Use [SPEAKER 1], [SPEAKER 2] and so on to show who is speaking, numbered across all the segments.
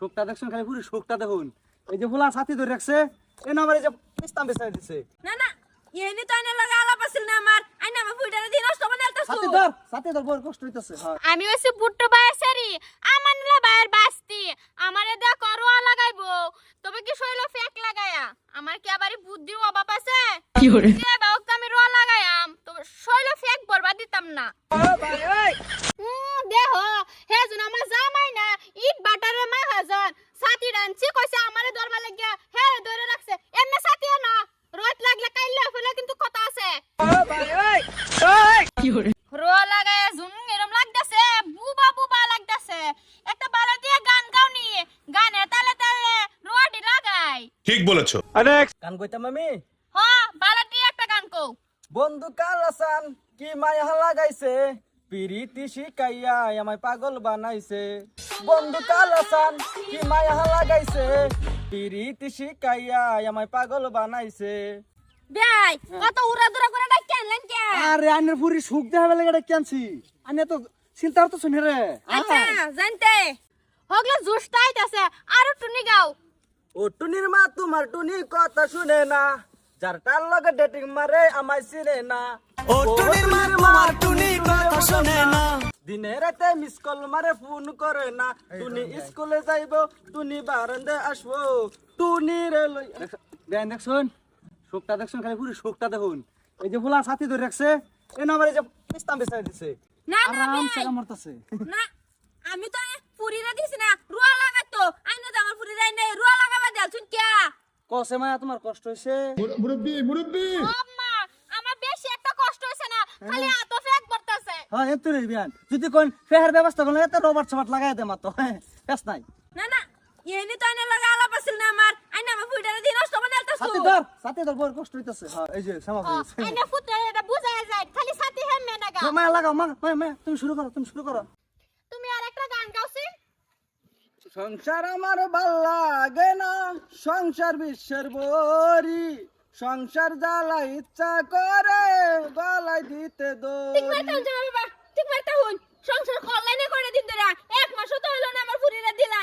[SPEAKER 1] শোকটা দেখছেন খালি পুরো শোকটা দেখুন। এই যে ফুলা ছাতি ধরে রাখছে এই না আমার এই যে পিস্তাম বেসাই দিছে।
[SPEAKER 2] না না এনে তো আইনা লাগা আলাপ আছিল না আমার। আইনা আমার ফুইটারে দিন নষ্ট বানাই
[SPEAKER 1] ছাতি
[SPEAKER 2] আলতাছু
[SPEAKER 1] ধর ছাতি ধর বড় কষ্ট হইতাছে
[SPEAKER 3] আমি হচ্ছে বুট্টো বায়াসারি আমার নিলা বায়ের বাস্তি। আমারে দা করোয়া লাগাইবো তবে কি শৈল ফেক লাগায়া? আমার কি আবার বুদ্ধির অভাব আছে? কি করে আমি রোয়া লাগায়াম তবে শৈল ফেক বরবাদ দিতাম না। উম, দেহ হে জন আমার জামাই না ইট বাটারে মা হাজার সাথী রানছি কইছে আমারে দরবার লাগিয়া হে ধরে রাখছে এমনি সাথী না রোদ লাগলে কাইলে ফেলে কিন্তু কথা আছে রোয়া লাগায় ঝুম এরম লাগতাছে বুবা বুবা লাগতাছে একটা বালা দিয়ে গান গানে তালে তালে রোয়াটি লাগাই
[SPEAKER 4] ঠিক বলেছ।
[SPEAKER 1] গান কইতাম আমি?
[SPEAKER 3] হ বালাটি একটা গান কও।
[SPEAKER 1] বন্ধু কালাসান কি মায়া লাগাইছে? পিরিতি শিকাইয়া আমায় পাগল বানাইছে। বন্ধু কালাসান কি মায়া লাগাইছে? পিরিতি শিকাইয়া আমায় পাগল বানাইছে।
[SPEAKER 3] বেই কত উড়া দুরা করে
[SPEAKER 1] আরে আনের পুরি সুখ দেখা বেলা এটা কেনছি আনে তো চিন্তা তো শুনে রে?
[SPEAKER 3] আচ্ছা জানতে। হগলে জুস্তাইত আছে আর টুনি গাও।
[SPEAKER 1] ও টুনির মা তোমার টুনি কথা শুনে না যার তার লগে ডেটিং মারে আমায় চিনে না। ও টুনির মা তোমার টুনি কথা শুনে না। দিনে রাতে মিস কল মারে ফোন করে না। টুনি স্কুলে যাইব টুনি বারান্দে আসব। টুনি রে লই দেখছুন? শোকটা দেখছুন খালি পুরো শোকটা দেখুন। এই যে ফুলা ছাতি ধরে রাখছে এই না এই যে পিস্তাম বেসাই দিছে।
[SPEAKER 3] না না
[SPEAKER 1] কামড়তাছে
[SPEAKER 3] না আমি তো পুরিরা দিছি না রুয়া লাগাতো আইনা তো আমার পুরিরা আইনা রুয়া লাগাবা দেল শুন কে
[SPEAKER 1] কসে মায়া তোমার কষ্ট হইছে?
[SPEAKER 3] আম্মা আমার বেশি একটা কষ্ট হইছে না খালি আতো ফেক পড়তাছে
[SPEAKER 1] হ্যাঁ এত রে বিয়ান। যদি কোন ফেহার ব্যবস্থা করলে এত রবার সবার লাগাই দে মাত্র হ্যাঁ নাই।
[SPEAKER 2] না না এনে তো আইনা লাগা আলাপ আছিল না আমার। আইনা আমার ফুইটারে দিন নষ্ট বানাই
[SPEAKER 1] সাথে ধর সাথে ধর বড় কষ্ট হইতাছে। হ্যাঁ এই যে সামা হইছে
[SPEAKER 3] আইনা ফুটে এটা বুঝায় যায় খালি সাথে হেমে না গা
[SPEAKER 1] মায়া লাগাও মা মায়া মায়া তুমি শুরু করো তুমি শুরু করো।
[SPEAKER 3] তুমি আর একটা গান গাওছি
[SPEAKER 1] সংসার আমার ভালো লাগে না সংসার বিশ্বের বরি সংসার জ্বালা ইচ্ছা করে গলায় দিতে
[SPEAKER 3] বাবা ঠিক মারতে হন সংসার অনলাইনে করে দিন ধরে এক মাসও তো হলো না।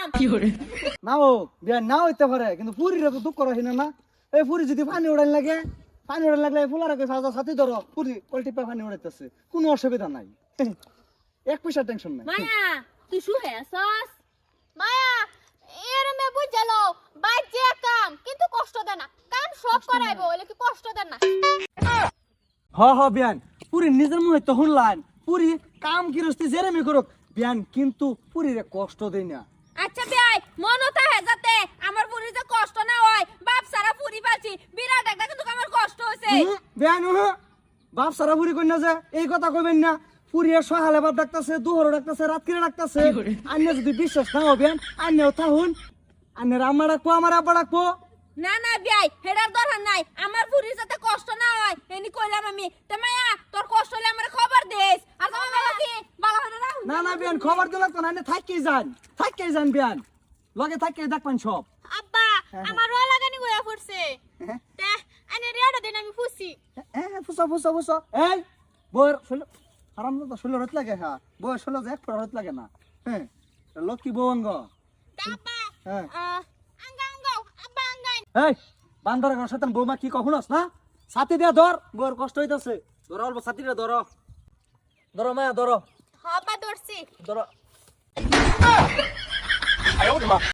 [SPEAKER 3] আমার পুরিরা দিলাম
[SPEAKER 1] বিয়া না হইতে পারে কিন্তু পুরীরে তো দুঃখ রাখি না না? এই পুরী যদি পানি উড়ান লাগে পানি উড়ান লাগলে ফুলার সাজা সাথে ধরো। পুরী পোল্ট্রি পা পানি উড়াইতেছে কোনো অসুবিধা নাই। এক পয়সা টেনশন নাই।
[SPEAKER 3] মায়া তুই শুয়ে আসস মায়া এর মে বুঝালো বাই যে কাম কিন্তু কষ্ট দেয় না। কাম সব করাইবো বলে কি কষ্ট দেয় না?
[SPEAKER 1] হ হ বিয়ান। পুরী নিজের মুখে তো শুনলাম। পুরী কাম জেরেমি করুক। বিয়ান কিন্তু পুরীরে কষ্ট দেই না।
[SPEAKER 2] আচ্ছা বেই মনতা হে যাতে আমার পুরি যে কষ্ট না হয় বাপ সারা পুরি পাচ্ছি বিরাট একটা কিন্তু আমার কষ্ট হইছে।
[SPEAKER 1] উহু, বেয়ান উহু। বাপ সারা পুরি কই না যে এই কথা কইবেন না। পুরিয়ে সকালে বাপ ডাকতেছে দুহর ডাকতেছে রাত কিরে? ডাকতেছে আন্য যদি বিশ্বাস না হবেন আন্যও থাকুন আন্যের আমার ডাকবো আমার আব্বা ডাকবো।
[SPEAKER 2] না না বিয়াই হেডার দরকার নাই। আমার পুরি যাতে কষ্ট না হয় এনি কইলাম আমি। তে মায়া তোর কষ্ট হলে আমার খবর দেস আর তোমার বাবা কি বালা হলে রাখুন
[SPEAKER 1] না না বিয়ান খবর দিল তো না থাকেই যান থাকেই যান বিয়ান। লগে থাকেই দেখবেন সব।
[SPEAKER 3] আব্বা আমার রোয়া লাগানি গোয়া পড়ছে।
[SPEAKER 1] হ্যাঁ
[SPEAKER 3] আনে রিয়াটা দেন আমি ফুসি।
[SPEAKER 1] হ্যাঁ ফুসো ফুসো ফুসো। এই বর শুলো হারাম তো শুলো রত লাগে হ্যাঁ। বর শুলো যে এক ফোড়া রত লাগে না। হ্যাঁ লক্ষ্মী হ্যাঁ।
[SPEAKER 3] আব্বা আঙ্গাই।
[SPEAKER 1] এই বান্দর ঘর সাথে বৌমা কি কখনোস না? ছাতি দিয়া ধর বর কষ্ট হইতাছে। ধর অল্প দিয়া ধর। ধর মায়া ধর।
[SPEAKER 3] ধরছি
[SPEAKER 1] ধর